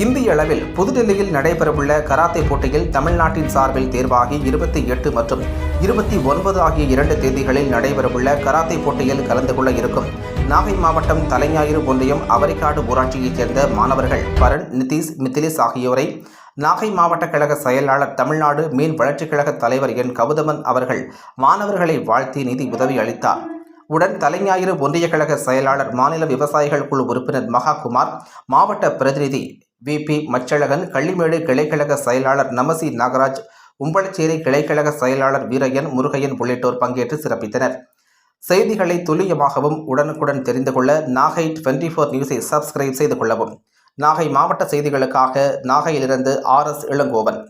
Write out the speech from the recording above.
இந்திய அளவில் புதுடெல்லியில் நடைபெறவுள்ள கராத்தே போட்டியில் தமிழ்நாட்டின் சார்பில் தேர்வாகி இருபத்தி எட்டு மற்றும் இருபத்தி ஒன்பது ஆகிய இரண்டு தேதிகளில் நடைபெறவுள்ள கராத்தே போட்டியில் கலந்து கொள்ள இருக்கும். நாகை மாவட்டம் தலைஞாயிறு ஒன்றியம் அவரிக்காடு ஊராட்சியைச் சேர்ந்த மாணவர்கள் பரண் நிதிஷ் மித்திலிஸ் ஆகியோரை நாகை மாவட்ட கழக செயலாளர் தமிழ்நாடு மீன் வளர்ச்சிக் கழக தலைவர் என். கவுதமன் அவர்கள் மாணவர்களை வாழ்த்தி நிதி உதவி அளித்தார். உடன் தலைஞாயிறு ஒன்றிய கழக செயலாளர் மாநில விவசாயிகள் குழு உறுப்பினர் மகாகுமார் மாவட்ட பிரதிநிதி விபி மச்சழகன் கள்ளிமேடு கிளைக்கழக செயலாளர் நமசி நாகராஜ் உம்பளச்சேரி கிளைக்கழக செயலாளர் வீரையன் முருகையன் உள்ளிட்டோர் பங்கேற்று சிறப்பித்தனர். செய்திகளை துல்லியமாகவும் உடனுக்குடன் தெரிந்து கொள்ள நாகை டுவெண்ட்டி ஃபோர் நியூஸை சப்ஸ்கிரைப் செய்து கொள்ளவும். நாகை மாவட்ட செய்திகளுக்காக நாகையிலிருந்து ஆர் எஸ் இளங்கோவன்.